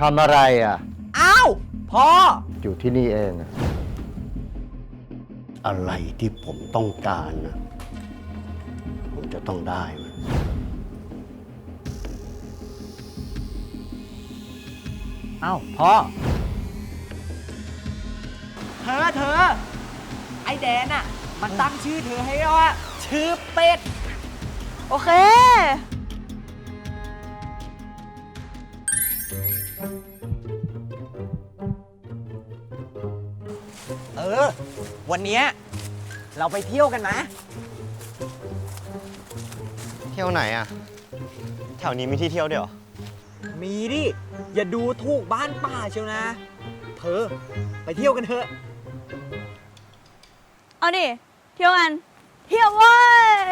ทำอะไรอะ อ้าวพ่อ อยู่ที่นี่เองอะอะไรที่ผมต้องการนะผมจะต้องได้มันอ้าวพ่อ เธอเธอ ไอแดนอะมันตั้งชื่อเธอให้ว่าชื่อเป็ด โอเค วันเนี้ยเราไปเที่ยวกันนะเที่ยวไหนอะแถวนี้มีที่เที่ยวด้วยเหรอ มีดิ อย่าดูถูกบ้านป่าเชียวนะเธอไปเที่ยวกันเถอะ เอาดิ เที่ยวกัน เที่ยวเว้ย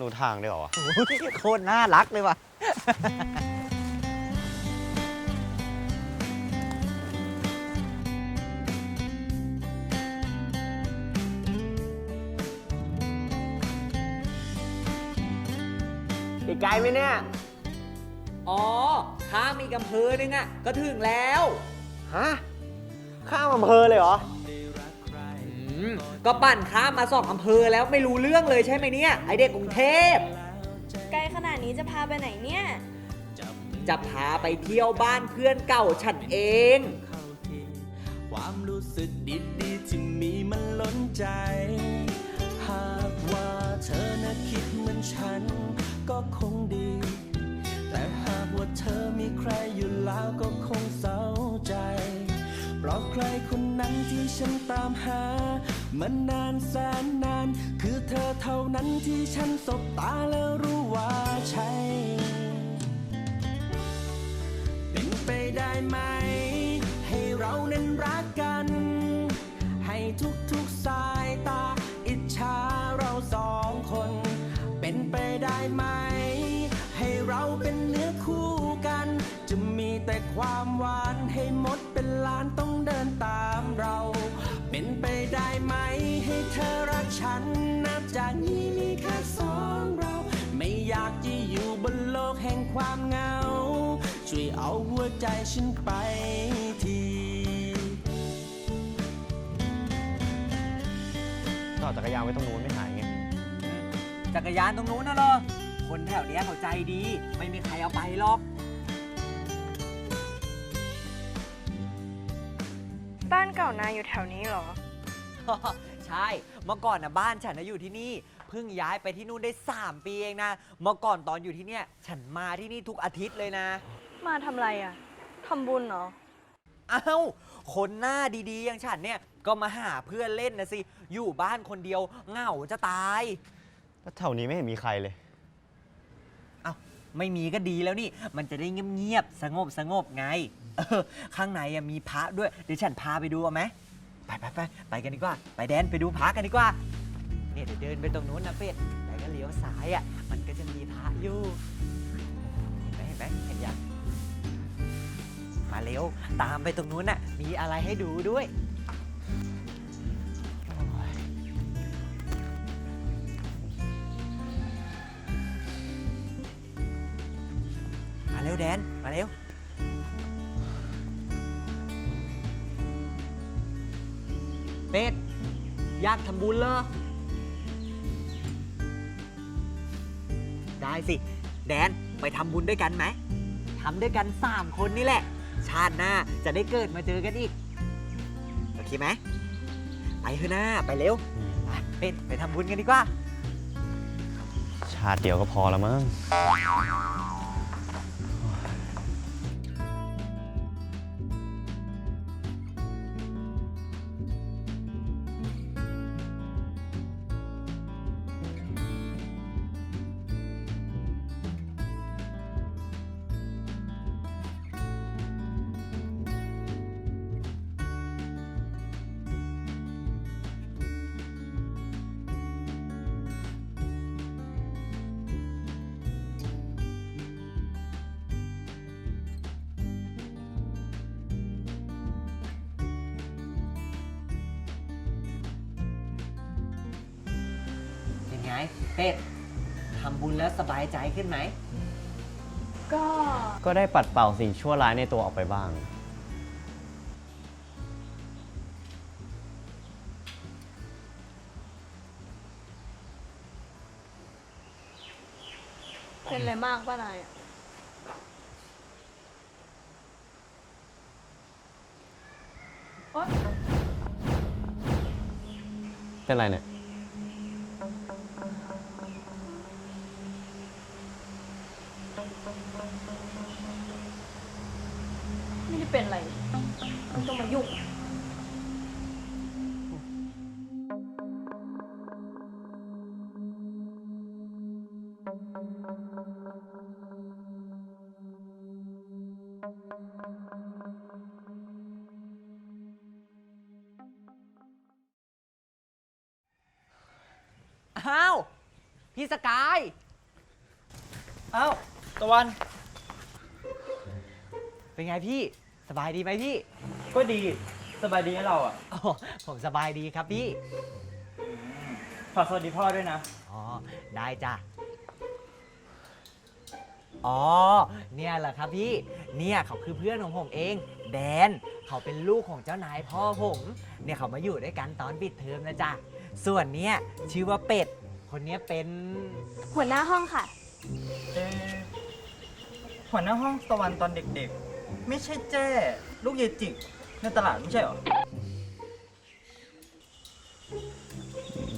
รู้ทางด้วยเหรอวะ โอ้โหโคตรน่ารักเลยว่ะ อีกไกลไหมเนี่ย อ๋อ ข้ามอีกอำเภอนึงอะก็ถึงแล้ว ฮะ ข้ามอำเภอเลยเหรอ อืมก็ปั่นข้ามมาสองอำเภอแล้วไม่รู้เรื่องเลยใช่ไหมเนี่ย ไอเด็กกรุงเทพ ไกลขนาดนี้จะพาไปไหนเนี่ย จะพาไปเที่ยวบ้านเพื่อนเก่าฉันเอง ความรู้สึกดีๆที่มีมันล้นใจ อมีใครอยู่แล้วก็คงเศร้าใจเพราะใครคนนั้นที่ฉันตามหา มันนานแสนนาน คือเธอเท่านั้นที่ฉันสบตาแล้วรู้ว่าใช่ เป็นไปได้ไหม ความหวานให้หมดเป็นล้านต้องเดินตามเรา เป็นไปได้ไหมให้เธอรักฉันนับจากนี้มีแค่สองเรา ไม่อยากจะอยู่บนโลกแห่งความเหงา ช่วยเอาหัวใจฉันไปทีจอดจักรยานไว้ตรงนู้นไม่หายไง จักรยานตรงนู้นน่ะเหรอ คนแถวเนี้ยเขาใจดี ไม่มีใครเอาไปหรอก เก่านายอยู่แถวนี้เหรอ ใช่ เมื่อก่อนนะบ้านฉันนะอยู่ที่นี่ เพิ่งย้ายไปที่นู่นได้ 3 ปีเองนะ เมื่อก่อนตอนอยู่ที่เนี่ย ฉันมาที่นี่ทุกอาทิตย์เลยนะ มาทำอะไรอะทำบุญเหรออ้าวคนหน้าดีๆ อย่างฉันเนี่ย ก็มาหาเพื่อนเล่นนะสิ อยู่บ้านคนเดียวเหงาจะตาย แล้วแถวนี้ไม่เห็นมีใครเลยอ้าวไม่มีก็ดีแล้วนี่ มันจะได้เงียบๆ สงบสงบไง เออข้างในอะมีพระด้วย เดี๋ยวฉันพาไปดูเอาไหมไปไปไปไปกันดีกว่า ไปแดนไปดูพระกันดีกว่า เนี่ยเดี๋ยวเดินไปตรงนู้นนะเป็ดแล้วก็เลี้ยวซ้ายอะ มันก็จะมีพระอยู่ เห็นไหมเห็นไหมเห็นยังมาเร็ว ตามไปตรงนู้นน่ะ มีอะไรให้ดูด้วย มาเร็วแดน มาเร็ว เป็ดอยากทำบุญเหรอ ได้สิ แดนไปทำบุญด้วยกันไหมทำด้วยกัน3คนนี่แหละ ชาติหน้าจะได้เกิดมาเจอกันอีก โอเคไหม ไปเถอะหน้าไปเร็วไปเป็ดไปทำบุญกันดีกว่า ชาติเดียวก็พอแล้วมั้ง งเป็ดทำบุญแล้วสบายใจขึ้นไหม ก็ก็ได้ปัดเป่าสิ่งชั่วร้ายในตัวออกไปบ้าง เป็นอะไรมากป้านายอะโอ๊ยเป็นไรเนี่ย อ้าว พี่สกายเอ้าตะวัน เป็นไงพี่ สบายดีไหมพี่ก็ดี สบายดีให้เราอะ อ๋อผมสบายดีครับพี่ ฝากสวัสดีพ่อด้วยนะ อ๋อ ได้จ้ะ อ๋อ เนี่ยแหละครับพี่ เนี่ยเขาคือเพื่อนของผมเอง แดน เขาเป็นลูกของเจ้านายพ่อผม เนี่ยเขามาอยู่ด้วยกันตอนปิดเทอมนะจ๊ะ ส่วนเนี้ยชื่อว่าเป็ด คนเนี้ยเป็นหัวหน้าห้องค่ะเอ๊ะหัวหน้าห้องตะวันตอนเด็กๆ ไม่ใช่แจ้ ลูกเยจิกในตลาดไม่ใช่เหรอ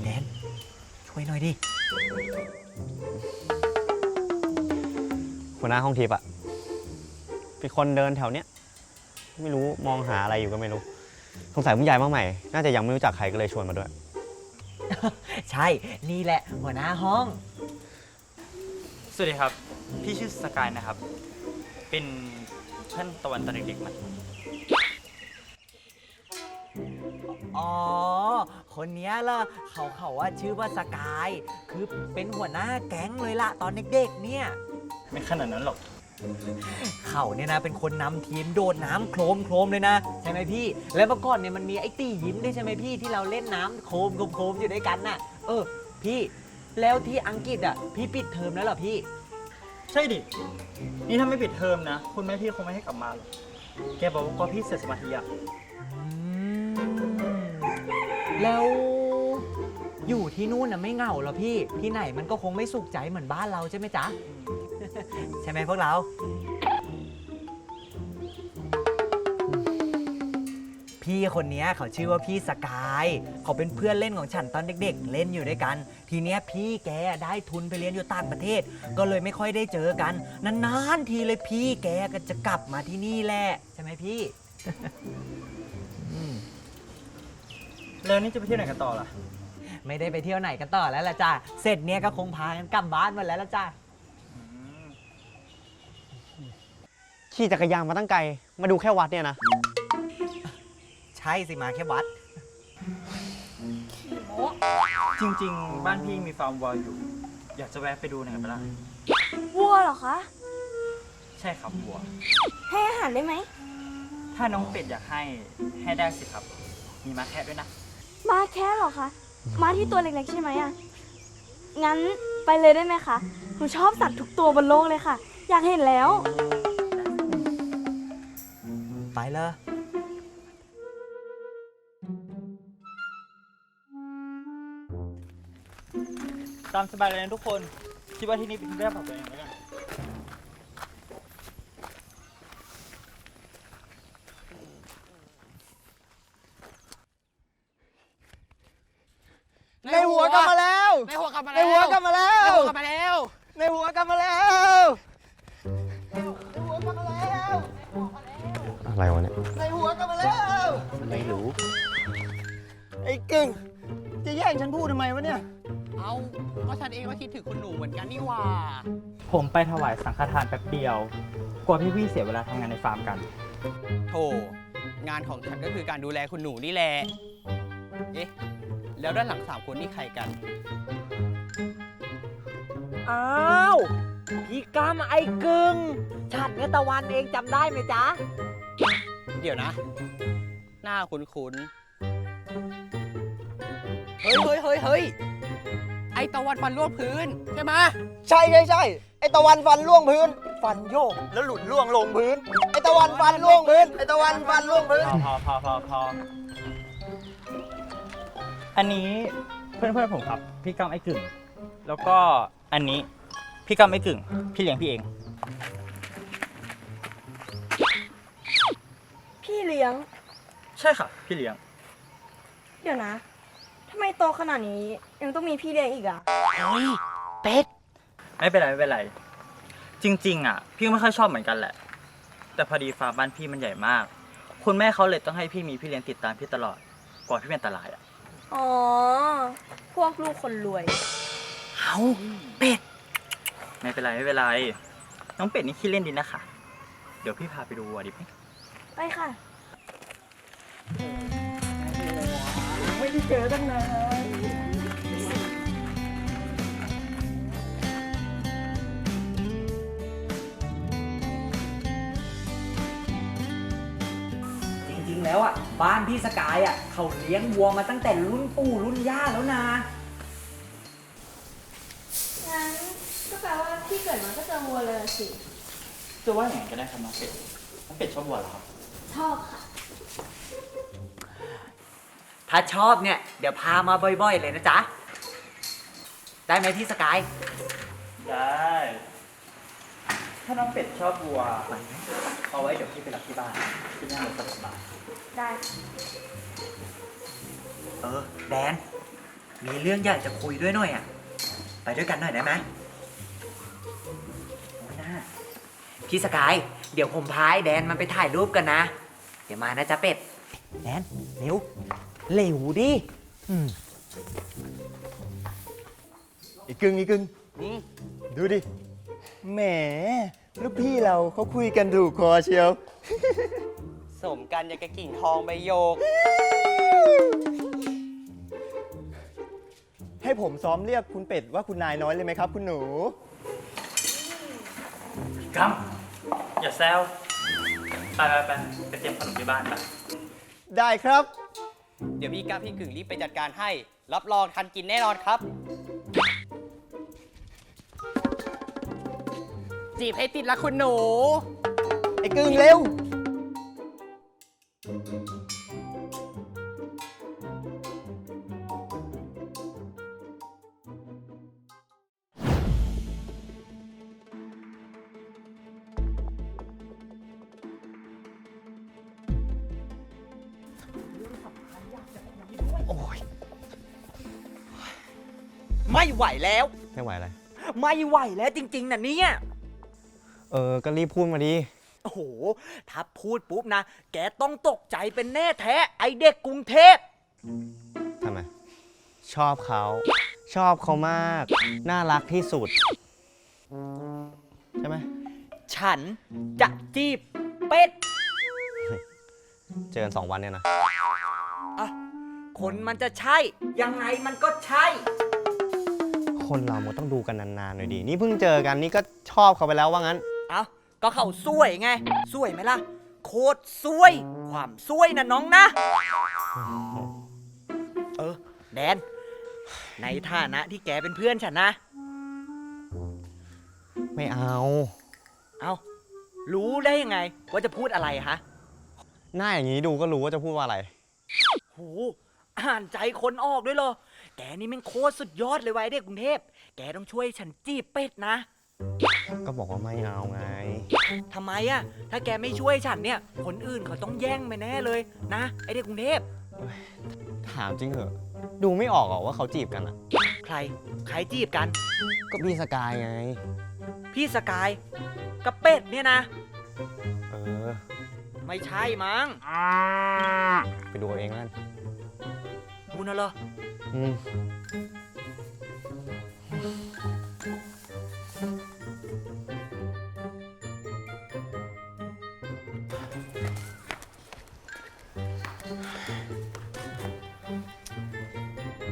แดน ช่วยหน่อยดิ หัวหน้าห้องทิพย์อะเป็นคนเดินแถวเนี้ยไม่รู้มองหาอะไรอยู่ก็ไม่รู้ สงสัยผู้ใหญ่มาใหม่ น่าจะยังไม่รู้จักใครก็เลยชวนมาด้วย ใช่ นี่แหละ หัวหน้าห้อง สวัสดีครับ พี่ชื่อสกายนะครับ เป็นเพื่อนตะวันตอนเด็กๆมาอ๋อ คนเนี้ยล่ะเขาเขาว่าชื่อว่าสกาย คือเป็นหัวหน้าแก๊งเลยล่ะ ตอนเด็กๆเนี่ย ไม่ขนาดนั้นหรอก เขาเนี่ยนะเป็นคนนำทีมโดดน้ำโครมโครมเลยนะ ใช่ไหมพี่ แล้วเมื่อก่อนเนี่ยมันมีไอ้ตี้ยิ้มด้วยใช่ไหมพี่ที่เราเล่นน้ำโครมโครมโครมอยู่ด้วยกันน่ะ เออ พี่แล้วที่อังกฤษอะพี่ปิดเทอมแล้วเหรอพี่ ใช่ดิ นี่ถ้าไม่ปิดเทอมนะ คุณแม่พี่คงไม่ให้กลับมาหรอกแกบอกว่าก็พี่เสียสมาธิอะอืมแล้วอยู่ที่นู่นน่ะไม่เหงาเหรอพี่ ที่ไหนมันก็คงไม่สุขใจเหมือนบ้านเราใช่ไหมจ๊ะ ใช่ไหมพวกเรา พี่คนเนี้ยเขาชื่อว่าพี่สกาย เขาเป็นเพื่อนเล่นของฉันตอนเด็กๆ เล่นอยู่ด้วยกัน ทีเนี้ยพี่แกได้ทุนไปเรียนอยู่ต่างประเทศ ก็เลยไม่ค่อยได้เจอกัน นานๆทีเลยพี่แกก็จะกลับมาที่นี่แหละใช่ไหมพี่ แล้วนี่จะไปเที่ยวไหนกันต่อล่ะ ไม่ได้ไปเที่ยวไหนกันต่อแล้วล่ะจ้ะเสร็จเนี้ยก็คงพากันกลับบ้านหมดแล้วล่ะจ้ะ ขี่จักรยานมาตั้งไกล มาดูแค่วัดเนี่ยนะ ใช่สิมาแค่วัดจริง ๆ บ้านพี่มีฟาร์มวัวอยู่ อยากจะแวะไปดูหน่อยไหมล่ะวัวเหรอคะ ใช่ครับวัว ให้อาหารได้ไหม ถ้าน้องเป็ดอยากให้ให้ได้สิครับ มีมาแค่ด้วยนะ มาแค่เหรอคะ มาที่ตัวเล็กๆใช่ไหมอะงั้นไปเลยได้ไหมคะ หนูชอบสัตว์ทุกตัวบนโลกเลยค่ะ อยากเห็นแล้ว ไปเลยตามสบายเลยนะทุกคน คิดว่าที่นี่เป็นที่แรกของตัวเองแล้วกันในหัวกลับมาแล้วในหัวกลับมาในแล้วหัวกลับมาแล้วในหัวกลับมาแล้ว ในหัวกลับมาแล้ ผมไปถวายสังฆทานแป๊บเดียว กลัวพี่ๆเสียเวลาทำงานในฟาร์มกัน โธ่งานของฉันก็คือการดูแลคุณหนูนี่แหละ เอ๊ะ แล้วด้านหลังสามคนนี่ใครกัน อ้าวพี่กามไอ้กึ่งฉันกับตะวันเองจำได้ไหมจ๊ะ เดี๋ยวนะ หน้าคุ้นๆ เฮ้ยเฮ้ยเฮ้ยเฮ้ย ไอตะวันฟันร่วงพื้น ใช่ไหมใช่ใช่ใช่ไอ้ตะวันฟันล่วงพื้นไฟฟันโยกแล้วหลุดล่วงลงพื้น ไอตะวันฟันล่วงพื้น ไอตะวันฟันล่วงพื้น พอพอพอพออันนี้เพื่อนเพื่อนๆผมครับ พี่กำไอ้กึ่ง แล้วก็อันนี้พี่กำไอ้กึ่ง พี่เลี้ยงพี่เอง พี่เลี้ยง ใช่ค่ะ พี่เลี้ยง เดี๋ยวนะทำไมโตขนาดนี้ ยังต้องมีพี่เลี้ยงอีกอะเป็ด ไม่เป็นไรไม่เป็นไร จริง ๆ อะ พี่ก็ไม่ค่อยชอบเหมือนกันแหละ แต่พอดีฟาร์มบ้านพี่มันใหญ่มาก คุณแม่เขาเลยต้องให้พี่มีพี่เลี้ยงติดตามพี่ตลอดกลัวพี่เป็นอันตรายอะ อ๋อ พวกลูกคนรวย เอาเป็ด ไม่เป็นไรไม่เป็นไร น้องเป็ดนี่ขี้เล่นดีนะคะ เดี๋ยวพี่พาไปดูวัวดิไหม ไปค่ะจริงๆแล้วอะ บ้านพี่สกายอะ เขาเลี้ยงวัวมาตั้งแต่รุ่นปู่รุ่นย่าแล้วนะ งั้นก็แปลว่าพี่เกิดมาก็เจอวัวเลยสิ จะว่าอย่างไงก็ได้ครับน้องเป็ดน้องเป็ดชอบวัวเหรอครับ ชอบค่ะ ถ้าชอบเนี่ย เดี๋ยวพามาบ่อยๆเลยนะจ๊ะ ได้ไหมพี่สกาย ได้ ถ้าน้องเป็ดชอบวัว เอาไว้เดี๋ยวพี่ไปรับที่บ้านที่นั่งรถสบายได้เออ แดน มีเรื่องอยากจะคุยด้วยหน่อยอะ ไปด้วยกันหน่อยได้ไหมโอ้ยน่าพี่สกาย เดี๋ยวผมพาไอ้แดนมันไปถ่ายรูปกันนะ เดี๋ยวมานะจ๊ะเป็ด แดนเร็ว เร็วดิอืมอีกกึ่งอีกกึ่งดูดิ แหมลูกพี่เราเขาคุยกันถูกคอเชียว สมกันอย่างกับกิ่งทองใบโยก ให้ผมซ้อมเรียกคุณเป็ดว่าคุณนายน้อยเลยไหมครับ คุณหนูกำอย่าแซวไปไปไปไปเตรียมขนมที่บ้านไป ได้ครับ เดี๋ยวพี่ก้าพี่กึ่งรีบไปจัดการให้ รับรองทันกินแน่นอนครับ จีบให้ติดละคุณหนู ไอ้กึ่งเร็ว ไม่ไหวแล้ว ไม่ไหวเลยไม่ไหวแล้วจริง ๆนะเนี่ย เออ ก็รีบพูดมาดิโอ้โห ถ้าพูดปุ๊บนะ แกต้องตกใจเป็นแน่แท้ ไอเด็กกรุงเทพ ทำไม ชอบเขา ชอบเขามาก น่ารักที่สุด ใช่ไหม ฉันจะจีบเป็ด เจอกันสองวันเนี่ยนะอะ คนมันจะใช่ ยังไงมันก็ใช่ คนเรามันต้องดูกันนานๆหน่อยดินี่เพิ่งเจอกันนี่ก็ชอบเขาไปแล้วว่างั้น เอ้าก็เขาสวยไงสวยไหมล่ะ โคตรสวย ความสวยนะน้องนะ เออ แดน ในฐานะที่แกเป็นเพื่อนฉันนะ ไม่เอา เอารู้ได้ยังไงว่าจะพูดอะไรฮะ หน้าอย่างนี้ดูก็รู้ว่าจะพูดว่าอะไรโห อ่านใจคนออกด้วยเหรอ แกนี่แม่งโคตรสุดยอดเลยไวะไอ้เด็กกรุงเทพ แกต้องช่วยฉันจีบเป็ดนะ ก็บอกว่าไม่เอาไง ทำไมอะถ้าแกไม่ช่วยฉันเนี่ย คนอื่นเขาต้องแย่งไปแน่เลยนะ ไอเด็กกรุงเทพ ถามจริงเหอะ ดูไม่ออกเหรอว่าเขาจีบกันอะ ใคร ใครจีบกัน ก็พี่สกายไง พี่สกายกับเป็ดเนี่ยนะ เออ ไม่ใช่มั้ง ไปดูเอาเองแล้วกัน คุณน่ะเหรอ อืม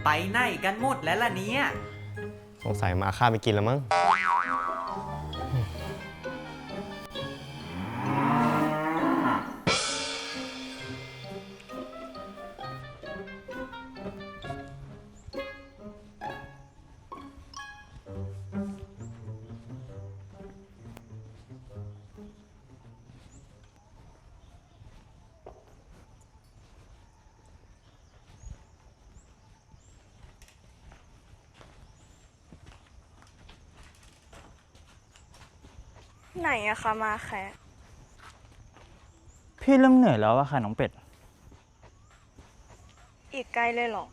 ไปไหนกันหมดแล้วล่ะเนี่ย สงสัยมาข้าวไปกินแล้วมั้ง ไหนอะคะมาแคะพี่เริ่มเหนื่อยแล้วอะค่ะน้องเป็ด อีกไกลเลยเหรอ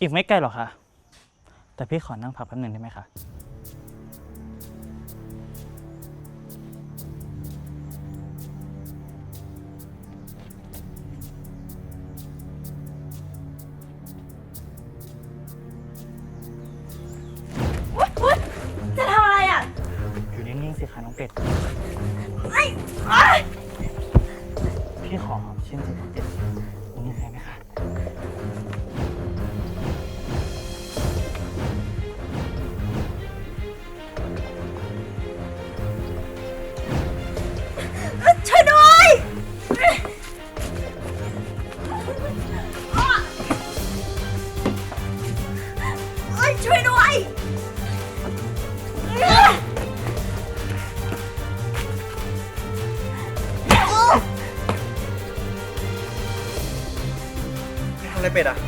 อีกไม่ไกลหรอกค่ะ แต่พี่ขอนั่งพักแป๊บหนึ่งได้ไหมคะจะ เป็ดอะ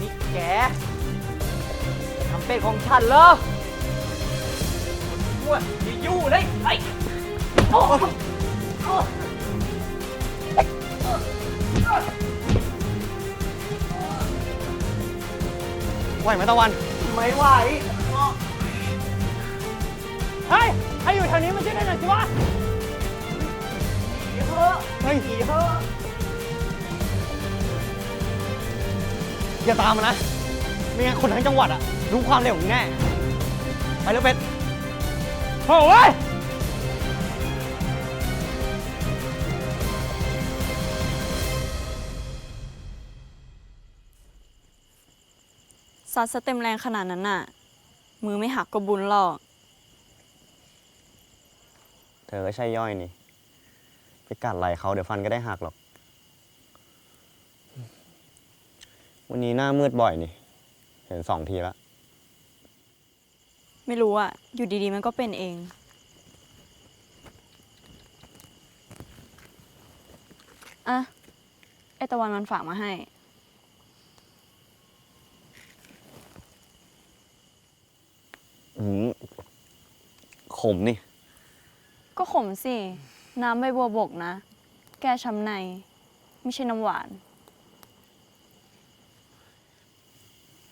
นี่แกทำเป็ดของฉันเหรอมั่วอย่ายู่เลยไอ้โอ้โอ้ไหวไหมตะวัน ไม่ไหวเฮ้ยใครอยู่แถวนี้มาช่วยกันหน่อยสิวะ เฮ้ยอย่าตามมานะ ไม่งั้นคนทั้งจังหวัดอะรู้ความเร็วของมึงแน่ ไปเร็วเป็ดโอ้ยซัดสเต็มแรงขนาดนั้นน่ะ มือไม่หักก็บุญหรอก เธอก็ใช่ย่อยนี่ ไปกัดไหล่เขาเดี๋ยวฟันก็ได้หักหรอก วันนี้หน้ามืดบ่อยนี่ เห็นสองทีแล้ว ไม่รู้อะอยู่ดีๆ มันก็เป็นเอง อะ ไอตะวันมันฝากมาให้อืมขมนี่ ก็ขมสิ น้ำใบบัวบกนะ แก้ช้ำใน ไม่ใช่น้ำหวาน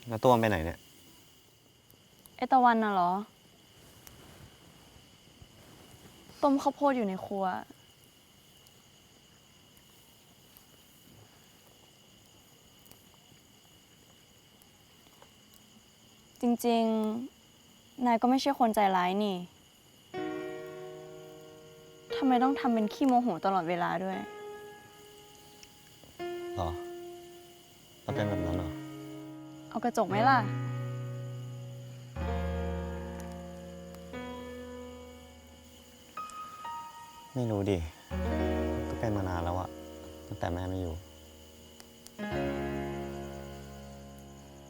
แล้วตัวมันไปไหนเนี่ยไอตะวันน่ะเหรอ ต้มข้าวโพดอยู่ในครัว จริง ๆ นายก็ไม่ใช่คนใจร้ายนี่ ทำไมต้องทำเป็นขี้โมโหตลอดเวลาด้วยเหรอเราเป็นแบบนั้นเหรอ เอากระจกไหมล่ะ ไม่รู้ดิ ก็เป็นมานานแล้วอะตั้งแต่แม่ไม่อยู่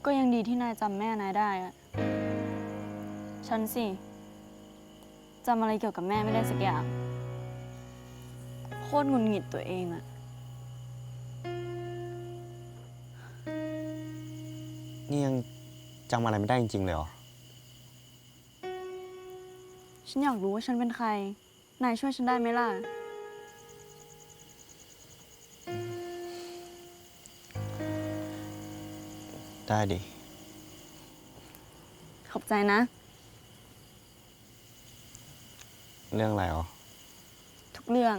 ก็ยังดีที่นายจำแม่นายได้อะฉันสิจำอะไรเกี่ยวกับแม่ไม่ได้สักอย่าง โคตรหงุนหงิดตัวเองอะนี่ยังจำอะไรไม่ได้จริง ๆ เลยเหรอ ฉันอยากรู้ว่าฉันเป็นใคร นายช่วยฉันได้ไหมล่ะ ได้ดิ ขอบใจนะ เรื่องอะไรอ๋อ ทุกเรื่อง